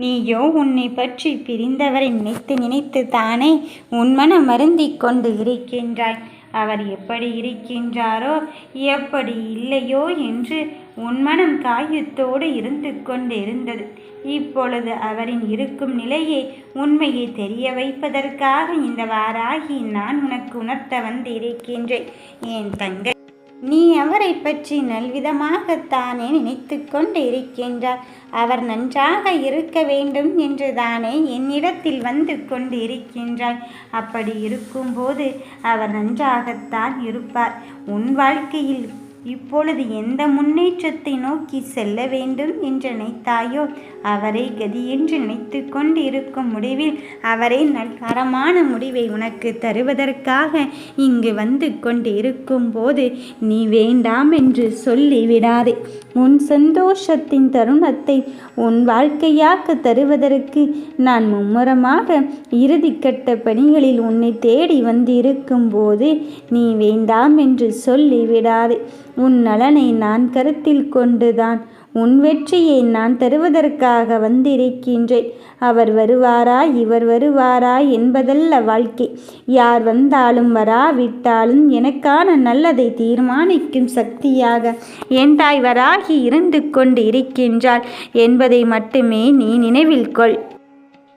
நீயோ உன்னை பற்றி பிரிந்தவரை நினைத்து நினைத்து தானே உன் மனம் வருந்திக் கொண்டு இருக்கின்றாய். அவர் எப்படி இருக்கின்றாரோ எப்படி இல்லையோ என்று உன் மனம் காயத்தோடு இருந்து கொண்டிருந்தது. இப்பொழுது அவரின் இருக்கும் நிலையை உண்மையை தெரிய வைப்பதற்காக இந்த வாராகி நான் உனக்கு உணர்த்த வந்து இருக்கின்றேன் என் தங்கை நீ அவரை பற்றி நல்விதமாகத்தானே நினைத்து கொண்டு இருக்கின்றார் அவர் நன்றாக இருக்க வேண்டும் என்று தானே என்னிடத்தில் வந்து கொண்டு இருக்கின்றாய் அப்படி இருக்கும்போது அவர் நன்றாகத்தான் இருப்பார். உன் வாழ்க்கையில் இப்பொழுது எந்த முன்னேற்றத்தை நோக்கி செல்ல வேண்டும் என்று நினைத்தாயோ அவரை கதியென்று நினைத்து கொண்டு இருக்கும் முடிவில் அவரே நல்கரமான முடிவை உனக்கு தருவதற்காக இங்கு வந்து கொண்டு இருக்கும் போது நீ வேண்டாம் என்று சொல்லிவிடாதே. உன் சந்தோஷத்தின் தருணத்தை உன் வாழ்க்கையாக்க தருவதற்கு நான் மும்முரமாக இறுதிக்கட்ட பணிகளில் உன்னை தேடி வந்திருக்கும் போது நீ வேண்டாம் என்று சொல்லிவிடாதே. உன் நலனை நான் கருத்தில் கொண்டுதான். உன் வெற்றியை நான் தருவதற்காக வந்திருக்கின்றேன். அவர் வருவாரா? இவர் வருவாரா என்பதல்ல வாழ்க்கை. யார் வந்தாலும் வராவிட்டாலும் எனக்கான நல்லதை தீர்மானிக்கும் சக்தியாக என் தாய் வராகி இருந்து கொண்டு இருக்கின்றாள் என்பதை மட்டுமே நீ நினைவில் கொள்.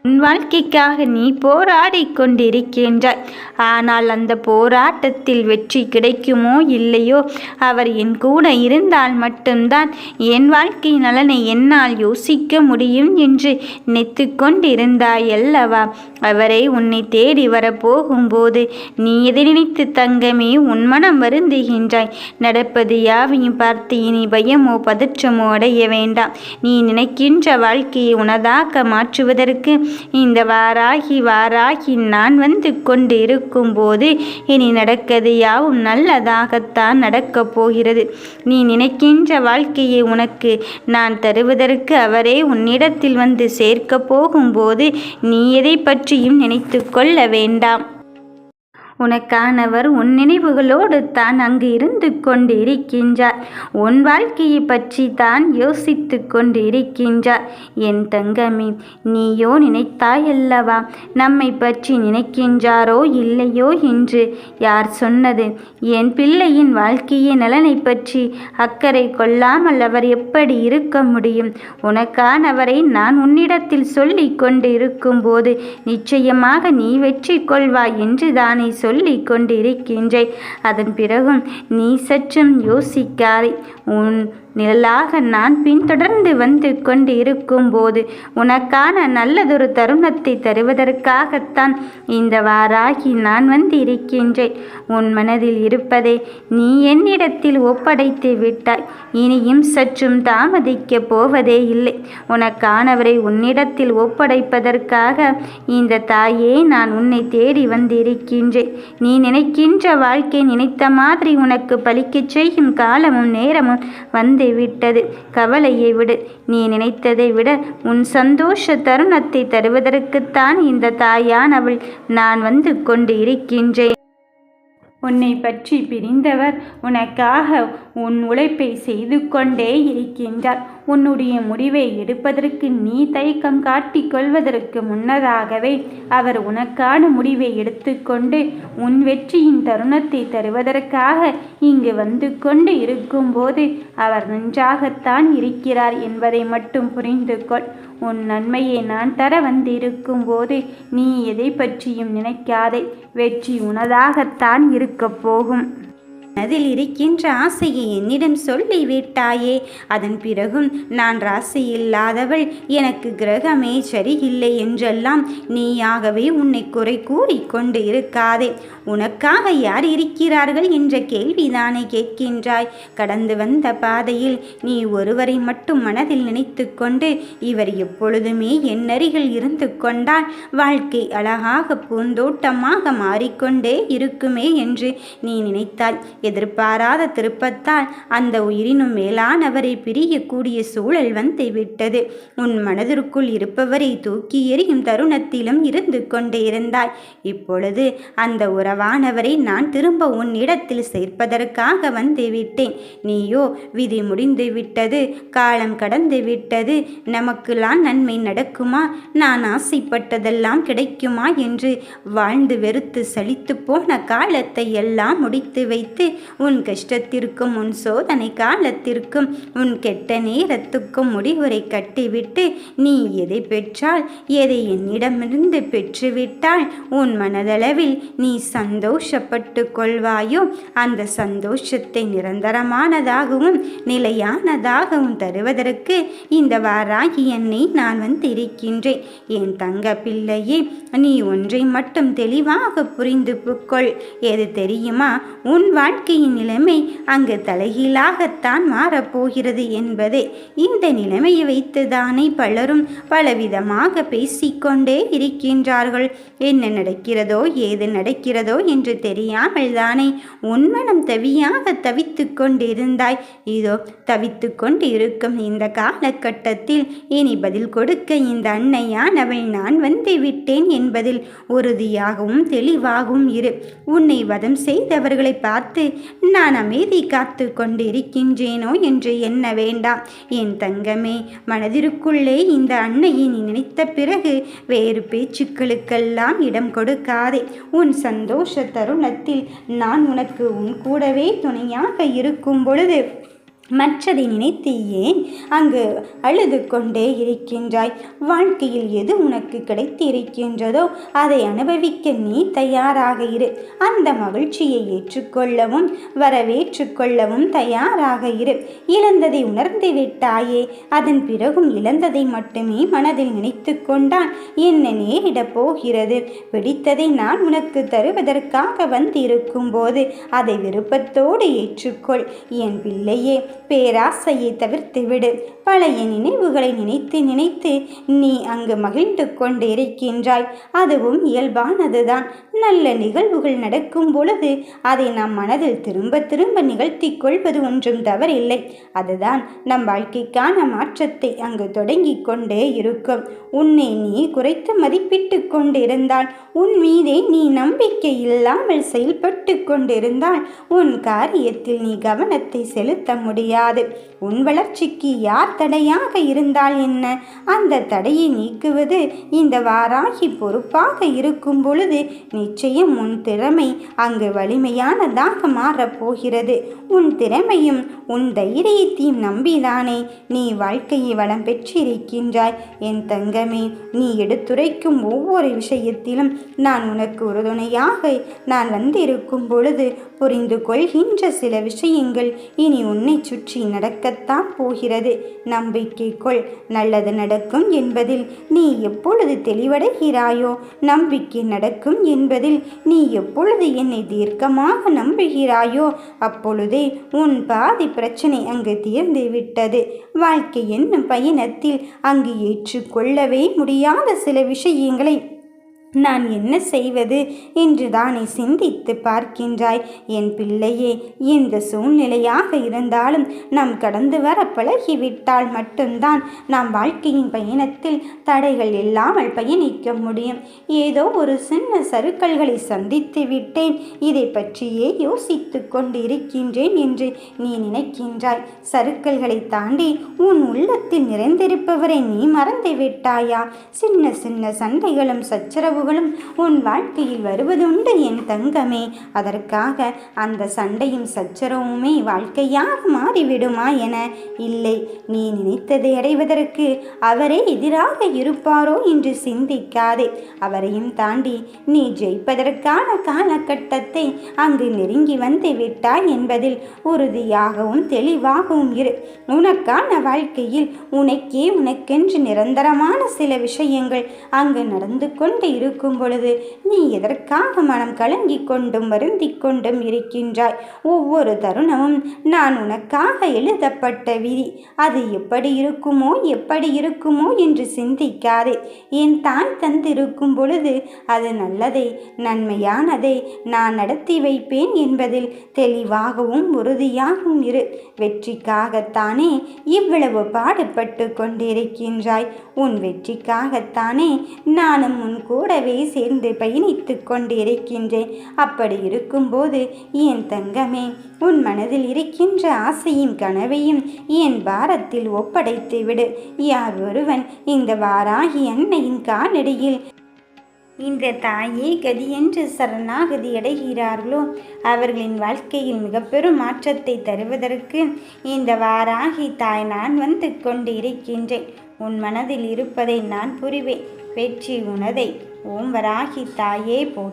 உன் வாழ்க்கைக்காக நீ போராடி கொண்டிருக்கின்றாய். ஆனால் அந்த போராட்டத்தில் வெற்றி கிடைக்குமோ இல்லையோ? அவர் என் கூட இருந்தால் மட்டும்தான் என் வாழ்க்கை நலனை என்னால் யோசிக்க முடியும் என்று நினைத்து கொண்டிருந்தாய் அல்லவா? அவரை உன்னை தேடி வரப்போகும்போது நீ எதை நினைத்து தங்கமே உன் மனம் வருந்துகின்றாய். நடப்பது யாவையும் பார்த்து இனி பயமோ பதற்றமோ அடைய வேண்டாம். நீ நினைக்கின்ற வாழ்க்கையை உனதாக்க மாற்றுவதற்கு இந்த வாராகி வாராகி நான் வந்து கொண்டு இருக்கும்போது இனி நடக்கது யாவும் நல்லதாகத்தான் நடக்கப் போகிறது. நீ நினைக்கின்ற வாழ்க்கையை உனக்கு நான் தருவதற்கு அவரே உன்னிடத்தில் வந்து சேர்க்கப் போகும்போது நீ எதை பற்றியும் நினைத்து கொள்ள வேண்டாம். உனக்கானவர் உன் நினைவுகளோடு தான் அங்கு இருந்து கொண்டு இருக்கின்றார் உன் வாழ்க்கையை பற்றி தான் யோசித்து கொண்டு இருக்கின்றார் என் தங்கமே நீயோ நினைத்தாயல்லவா? நம்மை பற்றி நினைக்கின்றாரோ இல்லையோ என்று யார் சொன்னது? என் பிள்ளையின் வாழ்க்கையின் நலனை பற்றி அக்கறை கொள்ளாமல் அவர் எப்படி இருக்க முடியும்? உனக்கானவரை நான் உன்னிடத்தில் சொல்லி கொண்டு இருக்கும்போது நிச்சயமாக நீ வெற்றி கொள்வாய் என்று தானே சொல்லி கொண்டிருக்கின்றேன். அதன் பிறகும் நீ சற்றும் யோசிக்காதே. உன் நிழலாக நான் பின்தொடர்ந்து வந்து கொண்டு இருக்கும்போது உனக்கான நல்லதொரு தருணத்தை தருவதற்காகத்தான் இந்த வாராகி நான் வந்து இருக்கின்றேன் உன் மனதில் இருப்பதை நீ என்னிடத்தில் ஒப்படைத்து விட்டாய். இனியும் சற்றும் தாமதிக்கப் போவதே இல்லை. உனக்கானவரை உன்னிடத்தில் ஒப்படைப்பதற்காக இந்த தாயே நான் உன்னை தேடி வந்திருக்கின்றேன். நீ நினைக்கின்ற வாழ்க்கை நினைத்த மாதிரி உனக்கு பலிக்கச் செய்யும் காலமும் நேரமும் வந்து வந்து விட்டது. கவலையை விடு. நீ நினைத்ததை விட உன் சந்தோஷ தருணத்தை தருவதற்குத்தான் இந்த தாயானவள் நான் வந்து கொண்டு இருக்கின்றேன். உன்னை பற்றி பிரிந்தவர் உனக்காக உன் உழைப்பை செய்து கொண்டே இருக்கின்றார். உன்னுடைய முடிவை எடுப்பதற்கு நீ தயக்கம் காட்டிக் கொள்வதற்கு முன்னதாகவே அவர் உனக்கான முடிவை எடுத்துக்கொண்டு உன் வெற்றியின் தருணத்தை தருவதற்காக இங்கு வந்து கொண்டு இருக்கும்போது அவர் நன்றாகத்தான் இருக்கிறார் என்பதை மட்டும் புரிந்து கொள். உன் நன்மையை நான் தர வந்திருக்கும் போது நீ எதை பற்றியும் நினைக்காதே. வெற்றி உனதாகத்தான் இருக்கப் போகும். அதில் இருக்கின்ற ஆசையை என்னிடம் சொல்லி விட்டாயே அதன் பிறகும் நான் ராசி இல்லாதவள் எனக்கு கிரகமே சரியில்லை என்றெல்லாம் நீயாகவே உன்னை குறை கூறிக்கொண்டு இருக்காதே. உனக்காக யார் இருக்கிறார்கள் என்ற கேள்விதானே கேட்கின்றாய். கடந்து வந்த பாதையில் நீ ஒருவரை மட்டும் மனதில் நினைத்து கொண்டு இவர் எப்பொழுதுமே என் அருகில் இருந்து கொண்டால் வாழ்க்கை அழகாக பூந்தோட்டமாக மாறிக்கொண்டே இருக்குமே என்று நீ நினைத்தாய். எதிர்பாராத திருப்பத்தால் அந்த உயிரினும் மேலானவரை பிரியக்கூடிய சூழல் வந்து விட்டது. உன் மனதிற்குள் இருப்பவரை தூக்கி எறியும் தருணத்திலும் இருந்து கொண்டே இருந்தாய். இப்பொழுது அந்த உறவானவரை நான் திரும்ப உன்னிடத்தில் சேர்ப்பதற்காக வந்து விட்டேன். நீயோ விதி முடிந்து விட்டது காலம் கடந்து விட்டது நமக்குலாம் நன்மை நடக்குமா? நான் ஆசைப்பட்டதெல்லாம் கிடைக்குமா? என்று வாழ்ந்து வெறுத்து சலித்து போன காலத்தை எல்லாம் முடித்து வைத்து உன் கஷ்டத்திற்கும் உன் சோதனை காலத்திற்கும் உன் கெட்ட நேரத்துக்கும் முடிவுரை கட்டிவிட்டு நீ எதை பெற்றால் எதை என்னிடமிருந்து பெற்றுவிட்டால் உன் மனதளவில் நீ சந்தோஷப்பட்டு கொள்வாயோ? அந்த சந்தோஷத்தை நிரந்தரமானதாகவும் நிலையானதாகவும் தருவதற்கு இந்த வாராகி என்னை நான் வந்திருக்கின்றேன். என் தங்க பிள்ளையே நீ ஒன்றை மட்டும் தெளிவாக புரிந்து கொள் எது தெரியுமா? உன் வாழ்க்கை வாழ்க்கையின் நிலைமை அங்கு தலைகீழாகத்தான் மாறப்போகிறது என்பதே. இந்த நிலைமையை வைத்துதானே பலரும் பலவிதமாக பேசிக்கொண்டே இருக்கின்றார்கள். என்ன நடக்கிறதோ ஏது நடக்கிறதோ என்று தெரியாமல் தானே உன் மனம் தவியாக தவித்து கொண்டிருந்தாய். இதோ தவித்து கொண்டு இருக்கும் இந்த காலகட்டத்தில் இனி பதில் கொடுக்க இந்த அன்னையானவள் நான் வந்து விட்டேன் என்பதில் உறுதியாகவும் தெளிவாகவும் இரு. உன்னை வதம் செய்தவர்களை பார்த்து நான் அமைதி காத்து கொண்டிருக்கின்றேனோ என்று எண்ண வேண்டாம். என் தங்கமே மனதிற்குள்ளே இந்த அன்னையை நினைத்த பிறகு வேறு பேச்சுக்களுக்கெல்லாம் இடம் கொடுக்காதே. உன் சந்தோஷ தருணத்தில் நான் உனக்கு உன் கூடவே துணையாக இருக்கும் பொழுது மற்றதை நினைத்து ஏன் அங்கு அழுது கொண்டே இருக்கின்றாய். வாழ்க்கையில் எது உனக்கு கிடைத்திருக்கின்றதோ அதை அனுபவிக்க நீ தயாராக இரு. அந்த மகிழ்ச்சியை ஏற்றுக்கொள்ளவும் வரவேற்றுக்கொள்ளவும் தயாராக இரு. இழந்ததை உணர்ந்து விட்டாயே அதன் பிறகும் இழந்ததை மட்டுமே மனதில் நினைத்து கொண்டான். என்ன நேரிடப் போகிறது? பிடித்ததை நான் உனக்கு தருவதற்காக வந்திருக்கும் போது அதை விருப்பத்தோடு ஏற்றுக்கொள். என் பிள்ளையே பேராசையை தவிர்த்து விடு. பழைய நினைவுகளை நினைத்து நினைத்து நீ அங்கு மகிழ்ந்து கொண்டிருக்கின்றாய் அதுவும் இயல்பானதுதான். நல்ல நிகழ்வுகள் நடக்கும் பொழுது அதை நம் மனதில் திரும்ப திரும்ப நிகழ்த்தி கொள்வது ஒன்றும் தவறில்லை. அதுதான் நம் வாழ்க்கைக்கான மாற்றத்தை அங்கு தொடங்கி கொண்டே இருக்கும். உன்னை நீ குறைத்து மதிப்பிட்டு கொண்டிருந்தால் உன் மீதே நீ நம்பிக்கை இல்லாமல் செயல்பட்டு கொண்டிருந்தால் உன் காரியத்தில் நீ கவனத்தை செலுத்த முடியாது. உன் வளர்ச்சிக்கு யார் தடையாக இருந்தால் என்ன? அந்த தடையை நீக்குவது இந்த வாராகி பொறுப்பாக இருக்கும் பொழுது நிச்சயம் உன் திறமை அங்கு வலிமையானதாக மாறப்போகிறது உன் திறமையும் உன் தைரியத்தையும் நம்பிதானே? நீ வாழ்க்கையை வளம் பெற்றிருக்கின்றாய். என் தங்கமே நீ எடுத்துரைக்கும் ஒவ்வொரு விஷயத்திலும் நான் உனக்கு உறுதுணையாக நான் வந்திருக்கும் பொழுது புரிந்து கொள்கின்ற சில விஷயங்கள் இனி உன்னை சுற்றி நடக்கத்தான் போகிறது. நம்பிக்கை கொள். நல்லது நடக்கும் என்பதில் நீ எப்பொழுது தெளிவடைகிறாயோ நம்பிக்கை நடக்கும் என்பதில் நீ எப்பொழுது என்னை தீர்க்கமாக நம்புகிறாயோ அப்பொழுதே உன் பாதி பிரச்சனை அங்கு தீர்ந்து விட்டது. வாழ்க்கை என்னும் பயணத்தில் அங்கு ஏற்றுக்கொள்ளவே முடியாத சில விஷயங்களை நான் என்ன செய்வது? என்று தானே சிந்தித்து பார்க்கின்றாய். என் பிள்ளையே எந்த சூழ்நிலையாக இருந்தாலும் நாம் கடந்து வர பழகிவிட்டால் மட்டும்தான் நாம் வாழ்க்கையின் பயணத்தில் தடைகள் இல்லாமல் பயணிக்க முடியும். ஏதோ ஒரு சின்ன சருக்கல்களை சந்தித்து விட்டேன். இதை பற்றியே யோசித்து கொண்டிருக்கின்றேன் என்று நீ நினைக்கின்றாய். சருக்கல்களை தாண்டி உன் உள்ளத்தில் நிறைந்திருப்பவரை நீ மறந்து விட்டாயா? சின்ன சின்ன சண்டைகளும் சச்சரவு உறவுகளும் உன் வாழ்க்கையில் வருவதுண்டு என் தங்கமே. அதற்காக அந்த சண்டையும் சச்சரவுமே வாழ்க்கையாக மாறிவிடுமா என. இல்லை நீ நினைத்ததை அடைவதற்கு அவரே எதிராக இருப்பாரோ என்று சிந்திக்காதே. அவரையும் தாண்டி நீ ஜெயிப்பதற்கான காலகட்டத்தை அங்கு நெருங்கி வந்து விட்டாய் என்பதில் உறுதியாகவும் தெளிவாகவும் இரு. உனக்கான வாழ்க்கையில் உனக்கே உனக்கென்று நிரந்தரமான சில விஷயங்கள் அங்கு நடந்து கொண்டு இருக்கும் இருக்கும் பொழுது நீ எதற்காக மனம் கலங்கி கொண்டும் வருந்தி கொண்டும் இருக்கின்றாய்? ஒவ்வொரு தருணமும் நான் உனக்காக எழுதப்பட்ட விதி. அது எப்படி இருக்குமோ எப்படி இருக்குமோ என்று சிந்திக்காதே. என் தாய் தந்திருக்கும் பொழுது அது நல்லதை நன்மையானதை. நான் நடத்தி வைப்பேன் என்பதில் தெளிவாகவும் உறுதியாகவும் இரு. வெற்றிக்காகத்தானே இவ்வளவு பாடுபட்டு கொண்டிருக்கின்றாய். உன் வெற்றிக்காகத்தானே நானும் உன் கூட கூடவே சேர்ந்து பயணித்து கொண்டிருக்கின்றேன். அப்படி இருக்கும்போது என் தங்கமே உன் மனதில் இருக்கின்ற ஆசையும் கனவையும் என் பாரத்தில் ஒப்படைத்து விடு. யார் ஒருவன் இந்த வாராகி அன்னையின் காலடியில் இந்த தாயே கதி என்று சரணாகதி அடைகிறார்களோ? அவர்களின் வாழ்க்கையில் மிக பெரும் மாற்றத்தை தருவதற்கு இந்த வாராகி தாய் நான் வந்து கொண்டு இருக்கின்றேன் உன் மனதில் இருப்பதை நான் புரிவேன். வெற்றி உனதை. ஓம் வராகி தாயே போ